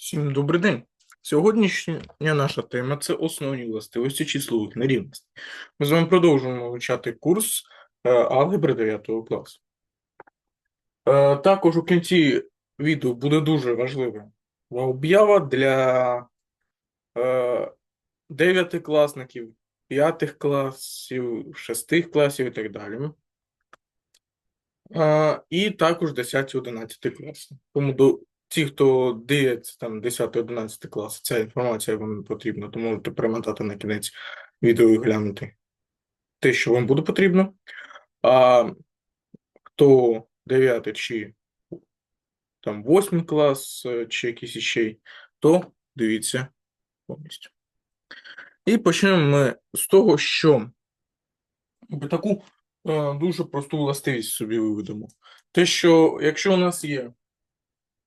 Всім добрий день. Сьогоднішня наша тема це основні властивості числових нерівностей. Ми з вами продовжуємо вивчати курс е, алгебри 9 класу. Е, Також у кінці відео буде дуже важлива об'ява для е, 9-класників, 5 класів, 6 класів і так далі. І також 10-11 класи. Тому до ті, хто дивиться там 10-11 клас, ця інформація вам не потрібна, то можете перемотати на кінець відео і глянути те, що вам буде потрібно. А хто 9 чи там 8 клас, е, чи якийсь іще, то дивіться повністю. І почнемо ми з того, що таку е, дуже просту властивість собі виведемо. Те, що якщо у нас є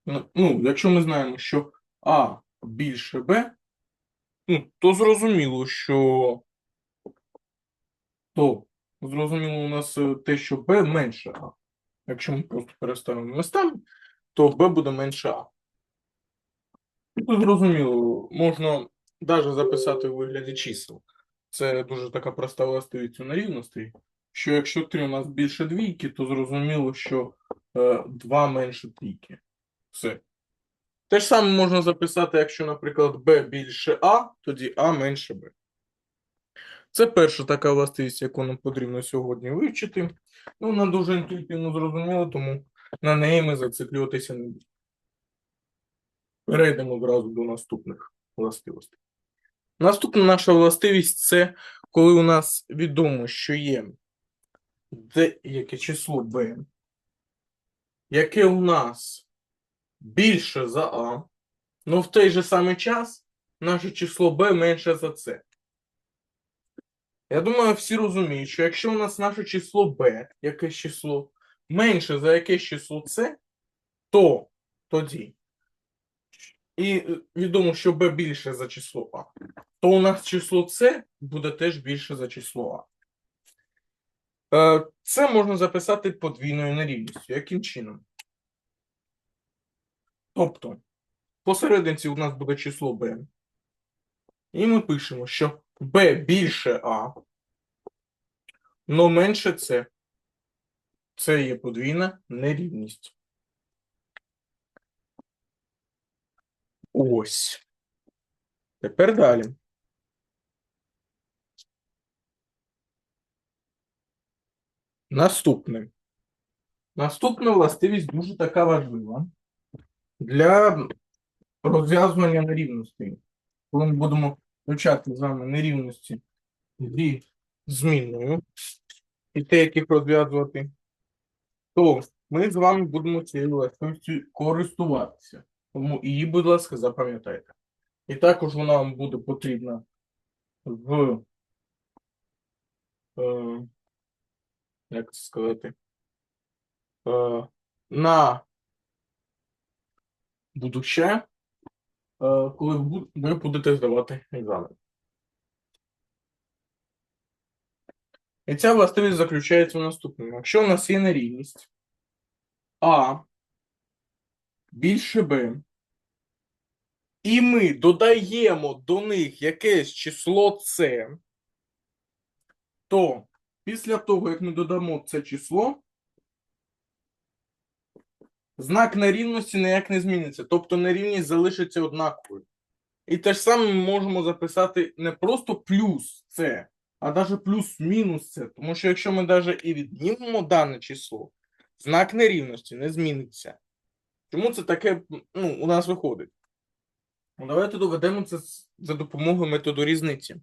Ну, ну, якщо ми знаємо, що А більше Б, ну, то зрозуміло, що то зрозуміло у нас е, те, що Б менше А. Якщо ми просто переставимо местами, то Б буде менше А. Тут зрозуміло, можна навіть записати у вигляді чисел. Це дуже така проста властивість у нерівностей, що якщо 3 у нас більше двійки, то зрозуміло, що е, 2 менше трійки. Все. Те ж саме можна записати, якщо, наприклад, b більше А, тоді А менше Б. Це перша така властивість, яку нам потрібно сьогодні вивчити. Ну, вона дуже інтуїтивно зрозуміла, тому на неї ми зациклюватися не будемо. Перейдемо одразу до наступних властивостей. Наступна наша властивість це коли у нас відомо, що є деяке число b, яке у нас більше за А, але в той же самий час наше число b менше за С. Я думаю, всі розуміють, що якщо у нас наше число b, якесь число, менше за якесь число С, то тоді. І е, відомо, що b більше за число А, то у нас число С буде теж більше за число А. Е, Це можна записати подвійною нерівністю. Яким чином? Тобто, посерединці у нас буде число b. І ми пишемо, що b більше А, но менше С. Це є подвійна нерівність. Ось. Тепер далі. Наступне. Наступна властивість дуже така важлива для розв'язування нерівностей. Коли ми будемо вивчати з вами нерівності зі змінною і те, як їх розв'язувати, то ми з вами будемо цією властивістю користуватися. Тому її, будь ласка, запам'ятайте. І також вона вам буде потрібна в, е, як сказати, е, на будуще, е, коли ви будете здавати екзамен. І ця властивість заключається в наступному. Якщо у нас є нерівність А більше Б, і ми додаємо до них якесь число С, то після того, як ми додамо це число, знак нерівності ніяк не зміниться. Тобто нерівність залишиться однаковою. І те ж саме ми можемо записати не просто плюс С, а навіть плюс-мінус С. Тому що якщо ми навіть і віднімемо дане число, знак нерівності не зміниться. Чому це таке ну, у нас виходить? Ну, давайте доведемо це за допомогою методу різниці.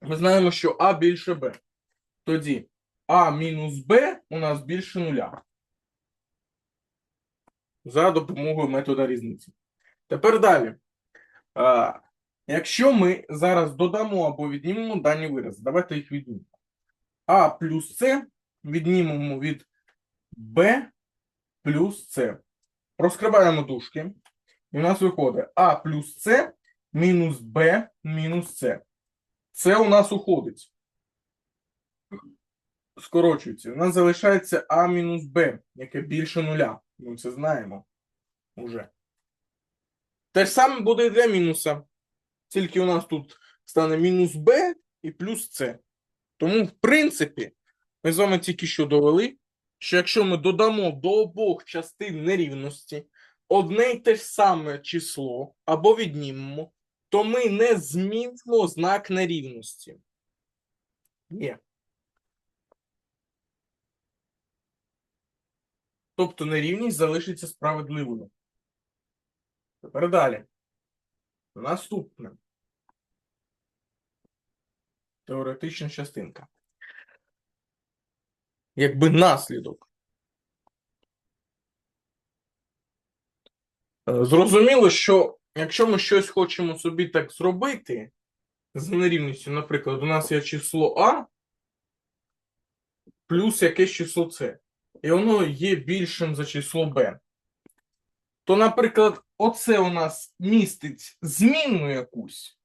Ми знаємо, що А більше Б. Тоді А мінус Б у нас більше нуля. За допомогою метода різниці. Тепер далі. А, якщо ми зараз додамо або віднімемо дані вирази, давайте їх віднімемо. А плюс С віднімемо від Б плюс С. Розкриваємо дужки. І у нас виходить А плюс С мінус Б мінус С. Це у нас уходить. Скорочується. У нас залишається А мінус Б, яке більше нуля. Ми це знаємо уже. Те ж саме буде і для мінуса. Тільки у нас тут стане мінус b і плюс c. Тому, в принципі, ми з вами тільки що довели, що якщо ми додамо до обох частин нерівності одне й те ж саме число або віднімемо, то ми не змінимо знак нерівності. Є. Тобто нерівність залишиться справедливою. Тепер далі. Наступне. Теоретична частинка. Якби наслідок. Е, Зрозуміло, що якщо ми щось хочемо собі так зробити з нерівністю, наприклад, у нас є число А плюс якесь число С, і воно є більшим за число Б, то, наприклад, оце у нас містить змінну якусь,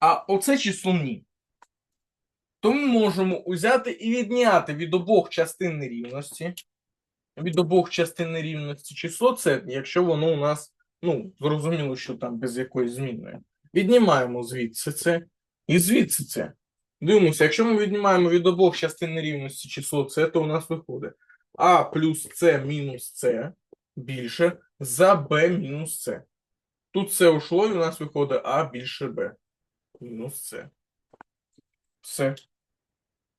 а оце число ні. То ми можемо взяти і відняти від обох частин нерівності, від обох частин нерівності число це, якщо воно у нас, ну, зрозуміло, що там без якоїсь змінної. Віднімаємо звідси це і звідси це. Дивимося, якщо ми віднімаємо від обох частин нерівності число це, то у нас виходить А плюс С мінус С більше за Б мінус С. Тут С ушло, і у нас виходить А більше Б мінус С. Все.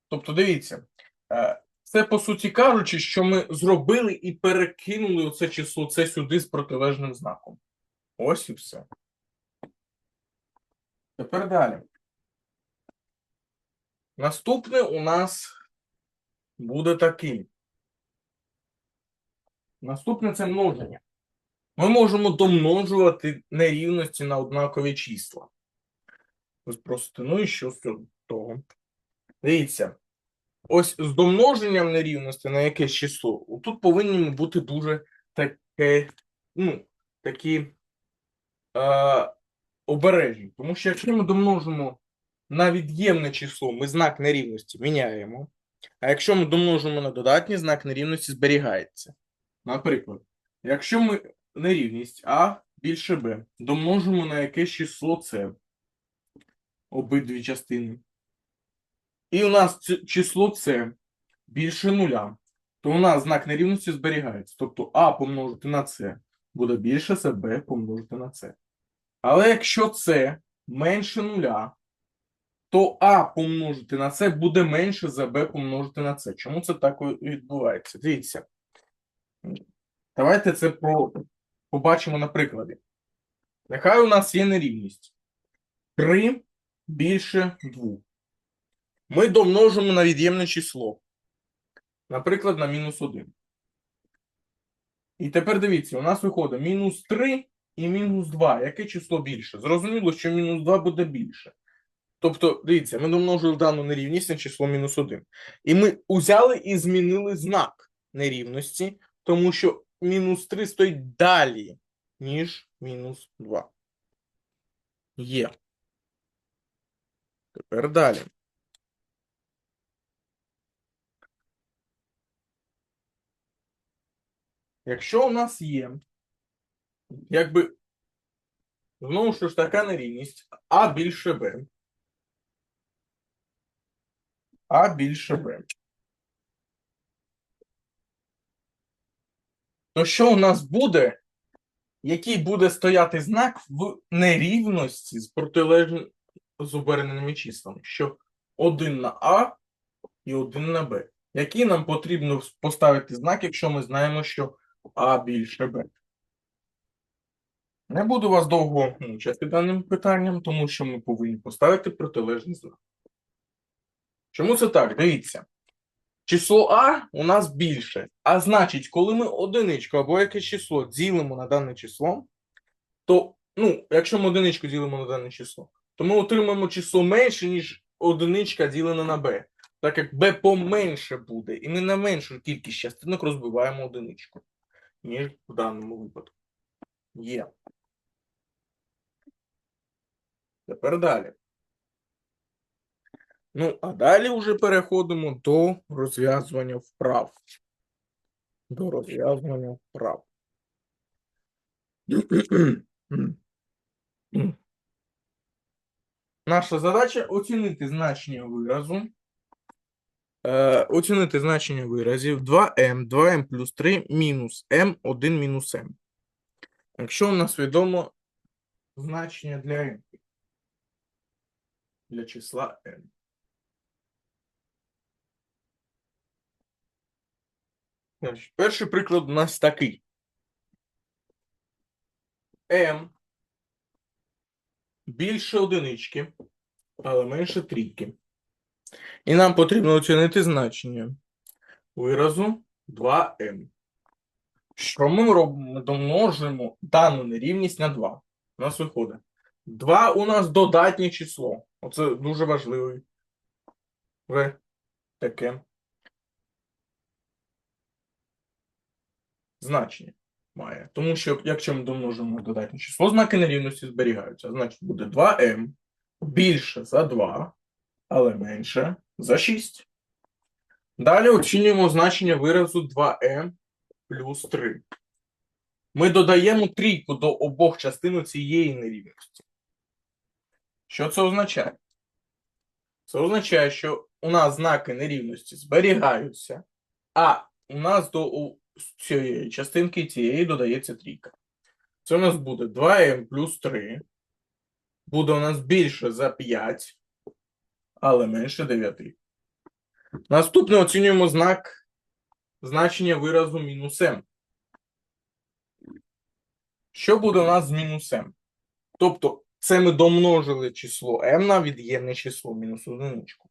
Тобто, дивіться, е, це по суті кажучи, що ми зробили і перекинули оце число це сюди з протилежним знаком. Ось і все. Тепер далі. Наступне у нас буде таким. Наступне це множення. Ми можемо домножувати нерівності на однакові числа. Ви спросите, ну і що з того? Дивіться, ось з домноженням нерівності на якесь число, тут повинні бути дуже таке, ну, такі е, обережні. Тому що якщо ми домножимо на від'ємне число, ми знак нерівності міняємо. А якщо ми домножимо на додатній, знак нерівності зберігається. Наприклад, якщо ми нерівність А більше Б домножимо на якесь число С, обидві частини. І у нас число С більше нуля, то у нас знак нерівності зберігається. Тобто А помножити на С буде більше Б помножити на С. Але якщо С менше нуля, то А помножити на С буде менше за Б помножити на С. Чому це так відбувається? Дивіться. Давайте це про... побачимо на прикладі. Нехай у нас є нерівність. 3 більше 2. Ми домножимо на від'ємне число. Наприклад, на мінус 1. І тепер дивіться, у нас виходить мінус 3 і мінус 2. Яке число більше? Зрозуміло, що мінус 2 буде більше. Тобто, дивіться, ми домножили дану нерівність на число мінус 1. І ми узяли і змінили знак нерівності, тому що мінус 3 стоїть далі, ніж мінус 2. Є. Тепер далі. Якщо у нас є, якби, знову ж така нерівність А більше Б. А більше Б. То що у нас буде, який буде стояти знак в нерівності з протилежним з оберненими числами? Що 1 на А і 1 на Б. Який нам потрібно поставити знак, якщо ми знаємо, що А більше Б? Не буду вас довго мучити даним питанням, тому що ми повинні поставити протилежний знак. Чому це так? Дивіться. Число А у нас більше. А значить, коли ми одиничку або якесь число ділимо на дане число, то, ну, якщо ми одиничку ділимо на дане число, то ми отримаємо число менше, ніж одиничка ділена на b. Так як b поменше буде, і ми на меншу кількість частинок розбиваємо одиничку, ніж в даному випадку. Є. Тепер далі. Ну, а далі вже переходимо до розв'язування вправ. До розв'язування вправ. Наша задача оцінити значення виразу. Е, оцінити значення виразів 2m, 2m плюс 3 мінус m, 1 мінус m. Якщо у нас відомо значення для m, для числа m. Перший приклад у нас такий. m більше одинички, але менше трійки. І нам потрібно оцінити значення виразу 2m. Що ми робимо? Домножимо дану нерівність на 2. У нас виходить. 2 у нас додатнє число. Оце дуже важливе. Таке. Значення має. Тому що, якщо ми домножимо додатнє число, знаки нерівності зберігаються. Значить, буде 2m більше за 2, але менше за 6. Далі оцінюємо значення виразу 2m плюс 3. Ми додаємо трійку до обох частин цієї нерівності. Що це означає? Це означає, що у нас знаки нерівності зберігаються, а у нас до у- цієї частинки цієї додається трійка. Це у нас буде 2m плюс 3. Буде у нас більше за 5, але менше 9. Наступне оцінюємо знак значення виразу мінус m. Що буде у нас з мінус m? Тобто, це ми домножили число m на від'ємне число мінус одиничку.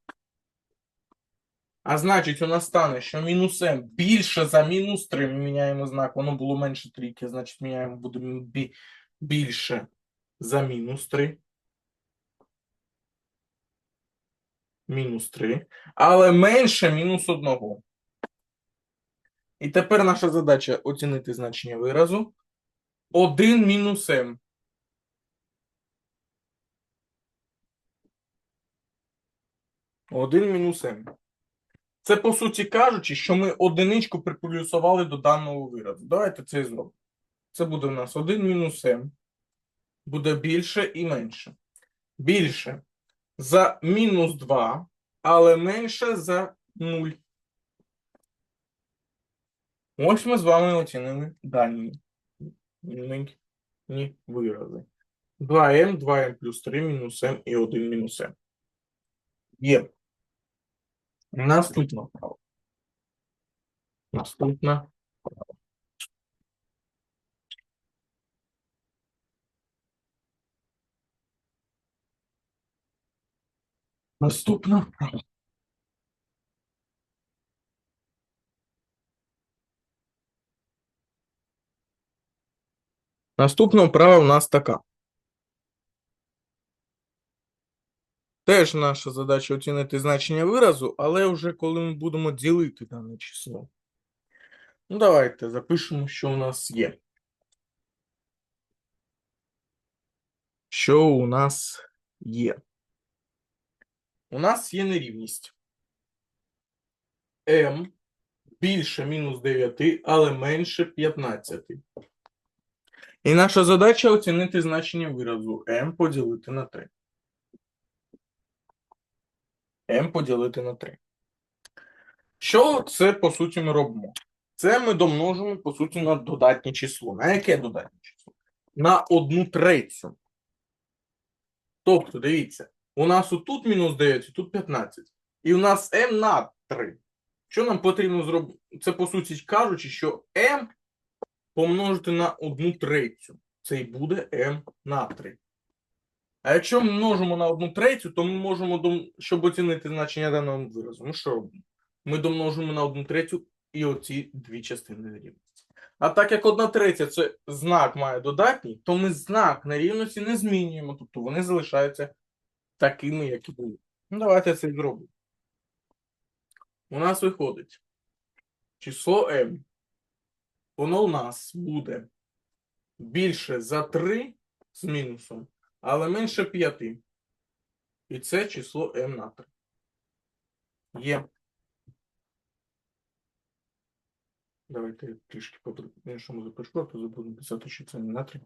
А значить, у нас стане, що мінус m більше за мінус 3. Ми міняємо знак, воно було менше трійки, значить міняємо, буде більше за мінус 3. Мінус 3. Але менше мінус 1. І тепер наша задача оцінити значення виразу. 1 мінус m. Один мінус m. Це, по суті кажучи, що ми одиничку приплюсували до даного виразу. Давайте це зробимо. Це буде у нас 1 мінус m. Буде більше і менше. Більше за мінус 2, але менше за 0. Ось ми з вами оцінили дані ні вирази. 2m, 2m плюс 3 мінус m і 1 мінус m. Є. Наступна вправа. Наступна. вправа. Наступна. вправа. Наступна вправа у нас така. Теж наша задача оцінити значення виразу, але вже коли ми будемо ділити дане число. Ну, давайте запишемо, що у нас є. Що у нас є? У нас є нерівність. m більше мінус 9, але менше 15. І наша задача оцінити значення виразу m поділити на 3. M поділити на 3. Що це, по суті, ми робимо? Це ми домножимо, по суті, на додатнє число. На яке додатнє число? На одну третю. Тобто, дивіться, у нас отут мінус 9, тут 15. І у нас m на 3. Що нам потрібно зробити? Це, по суті кажучи, що m помножити на одну третю. Це і буде m на 3. А якщо ми множимо на одну третю, то ми можемо, дом- щоб оцінити значення даного виразу. Ну що робимо? Ми домножимо на одну третю і оці дві частини нерівності. А так як одна третя це знак має додатній, то ми знак нерівності не змінюємо, тобто вони залишаються такими, як і були. Ну, давайте це зробимо. У нас виходить число m. Воно у нас буде більше за 3 з мінусом, але менше 5. І це число М на 3. Є. Давайте я трішки по-іншому запишу, а то забуду писати, що це не на 3.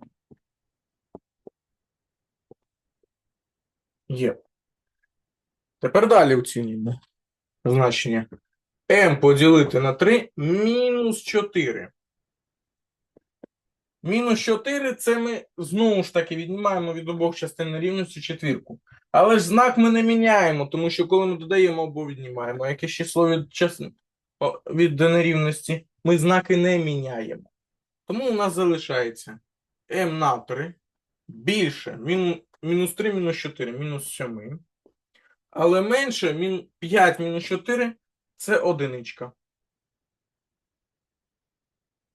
Є. Тепер далі оцінюємо значення. М поділити на 3 мінус 4. Мінус 4 це ми знову ж таки віднімаємо від обох частин нерівності четвірку. Але ж знак ми не міняємо, тому що коли ми додаємо або віднімаємо якесь число від, час... від нерівності, ми знаки не міняємо. Тому у нас залишається m на 3 більше мін... мінус 3 мінус 4 мінус 7. Але менше мін... 5 мінус 4 це одиничка.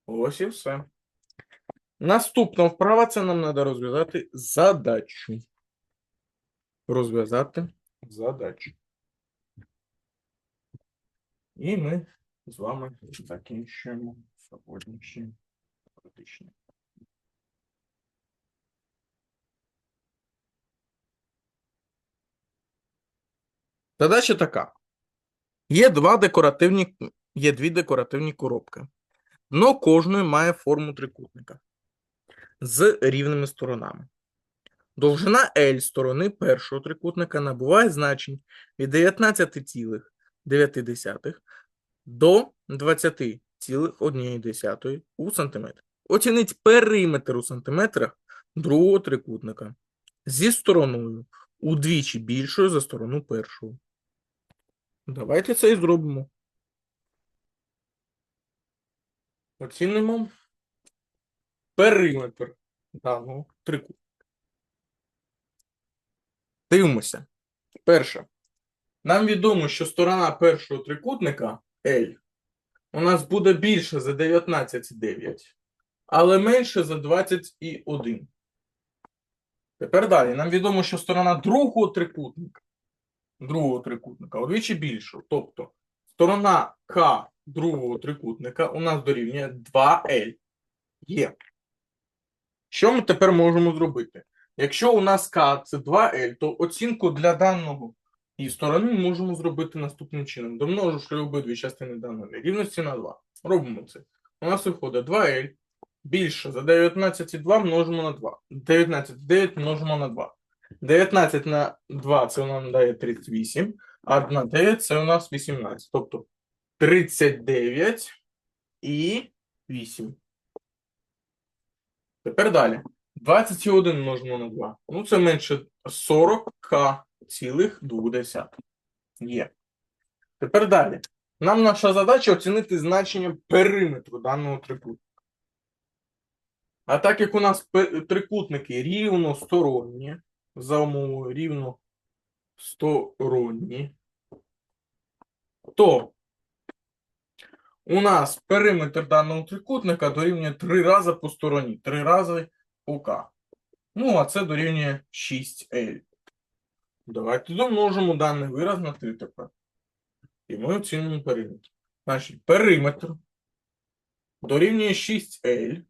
Ось і все. Наступна вправа це нам треба розв'язати задачу. Розв'язати задачу. І ми з вами закінчуємо сьогоднішнє практичне. Задача така. Є два декоративні, є дві декоративні коробки. Дно кожної має форму трикутника з рівними сторонами. Довжина L сторони першого трикутника набуває значень від 19,9 до 20,1 у сантиметрах. Оцініть периметр у сантиметрах другого трикутника зі стороною удвічі більшою за сторону першого. Давайте це і зробимо. Оцінимо периметр даного трикутника. Дивимося. Перше. Нам відомо, що сторона першого трикутника L у нас буде більше за 19,9, але менше за 20,1. Тепер далі. Нам відомо, що сторона другого трикутника, другого трикутника удвічі більша. Тобто сторона К другого трикутника у нас дорівнює 2L. Є. Що ми тепер можемо зробити? Якщо у нас К це 2L, то оцінку для даного і сторони можемо зробити наступним чином. Домноживши обидві частини даної рівності на 2. Робимо це. У нас виходить 2L більше за 19,2 множимо на 2. 19,9 множимо на 2. 19 на 2 це нам дає 38, а на 9 це у нас 18. Тобто 39 і 8. Тепер далі. 21 множимо на 2. Ну, це менше 40к цілих 2. Є. Тепер далі. Нам наша задача оцінити значення периметру даного трикутника. А так як у нас трикутники рівносторонні, за умовою рівносторонні, то у нас периметр даного трикутника дорівнює 3 рази по стороні, 3 рази по К. Ну, а це дорівнює 6L. Давайте домножимо даний вираз на 3 тепер. І ми оцінимо периметр. Значить, периметр дорівнює 6L.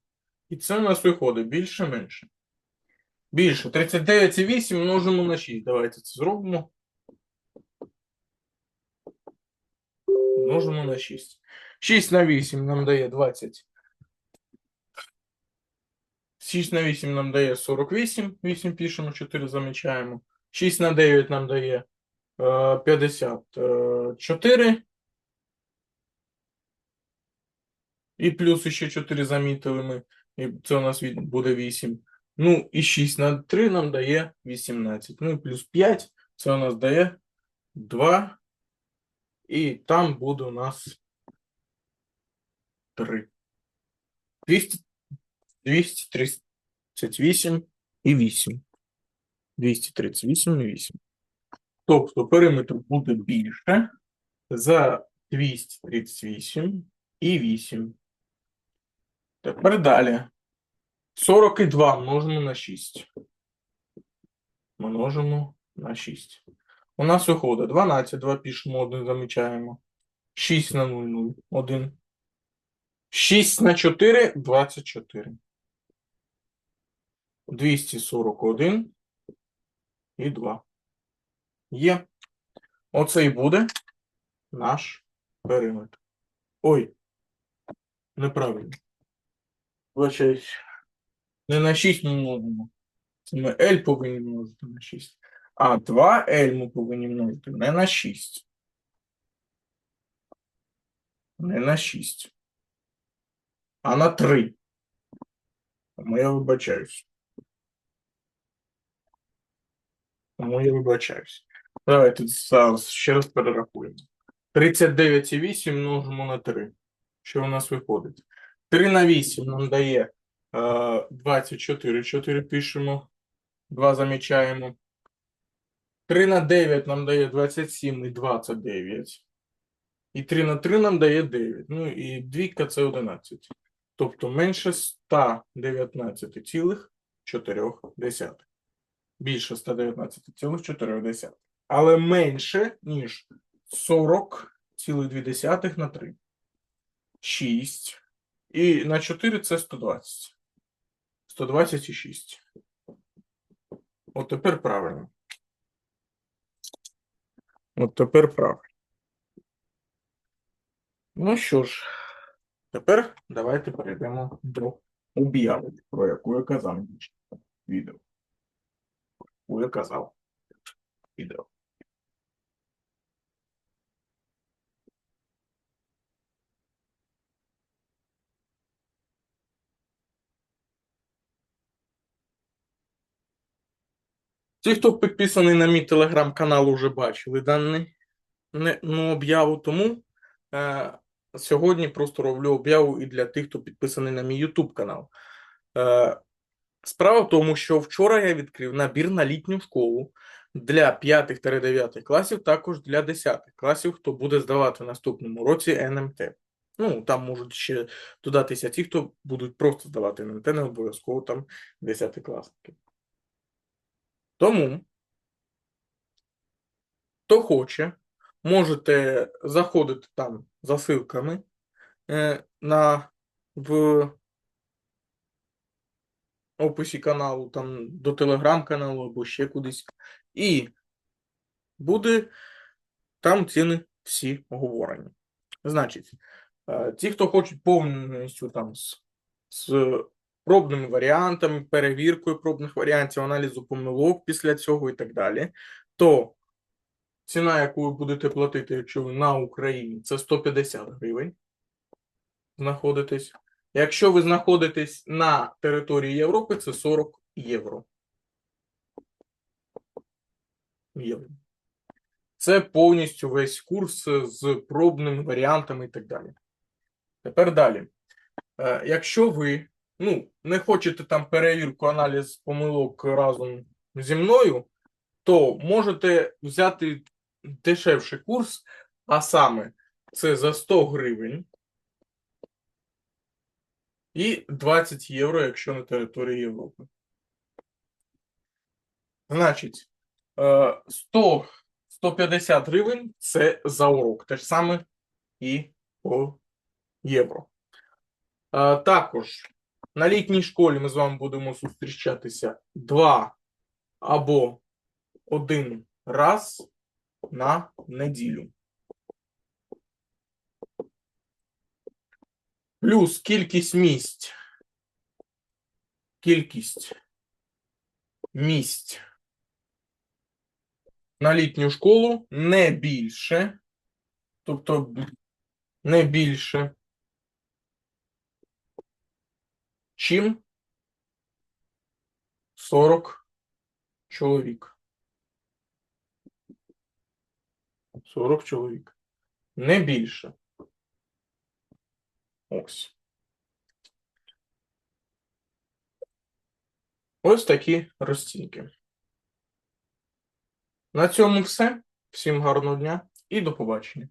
І це у нас виходить більше-менше. Більше. 39,8 множимо на 6. Давайте це зробимо. Множимо на 6. 6 на 8 нам дає 20. 6 на 8 нам дає 48. 8 пишемо, 4 замічаємо. 6 на 9 нам дає е, 54. І плюс ще 4 замітили ми. І це у нас буде 8. Ну, і 6 на 3 нам дає 18. Ну і плюс 5. Це у нас дає 2. І там буде у нас 3. 200, 238 і 8. 238 і 8. Тобто периметр буде більше за 238 і 8. Тепер далі. 42 множимо на 6. Множимо на 6. У нас виходить 12, 2 пишемо, 1 замічаємо. 6 на 0, 0, 1. 6 на 4, 24. 241 і 2. Є. Оце і буде наш периметр. Ой, неправильно. Вибачаюсь. Не на 6 ми множимо. Це ми L повинні множити на 6. А 2L ми повинні множити не на 6. Не на 6. А на 3. Тому я вибачаюсь. Тому я вибачаюсь. Давайте зараз ще раз перерахуємо. 39,8 множимо на 3. Що у нас виходить? 3 на 8 нам дає е, 24. 4 пишемо. 2 замічаємо. 3 на 9 нам дає 27 і 29. І 3 на 3 нам дає 9. Ну і двійка це 11. Тобто менше 119,4. Більше 119,4. Але менше, ніж 40,2 на 3. 6. І на 4 це 120. 126. От тепер правильно. От тепер правильно. Ну що ж, тепер давайте перейдемо до об'яви, про яку я казав відео. Яку я казав відео. Ті, хто підписаний на мій телеграм-канал, вже бачили даний ну, об'яву. Тому е, сьогодні просто роблю об'яву і для тих, хто підписаний на мій YouTube канал. Е, справа в тому, що вчора я відкрив набір на літню школу для 5-9 класів, також для 10 класів, хто буде здавати в наступному році НМТ. Ну, там можуть ще додатися ті, хто будуть просто здавати НМТ, не обов'язково там 10 класники. Тому, хто хоче, можете заходити там за ссылками е, на в описі каналу, там до телеграм-каналу або ще кудись. І буде там ціни всі оговорені. Значить, е, ті, хто хочуть повністю там з, з пробними варіантами, перевіркою пробних варіантів, аналізу помилок після цього і так далі, то ціна, яку ви будете платити, якщо ви на Україні, це 150 гривень. Знаходитесь. Якщо ви знаходитесь на території Європи, це 40 євро. Євро. Це повністю весь курс з пробними варіантами і так далі. Тепер далі. Е, Якщо ви ну, не хочете там перевірку, аналіз помилок разом зі мною, то можете взяти дешевший курс, а саме це за 100 гривень і 20 євро, якщо на території Європи. Значить, е, 100 150 гривень це за урок. Те ж саме і по євро. Е, Також на літній школі ми з вами будемо зустрічатися два або один раз на неділю. Плюс кількість місць. Кількість місць на літню школу не більше, тобто не більше, чим 40 чоловік. 40 чоловік. Не більше. Ось. Ось такі розцінки. На цьому все. Всім гарного дня і до побачення.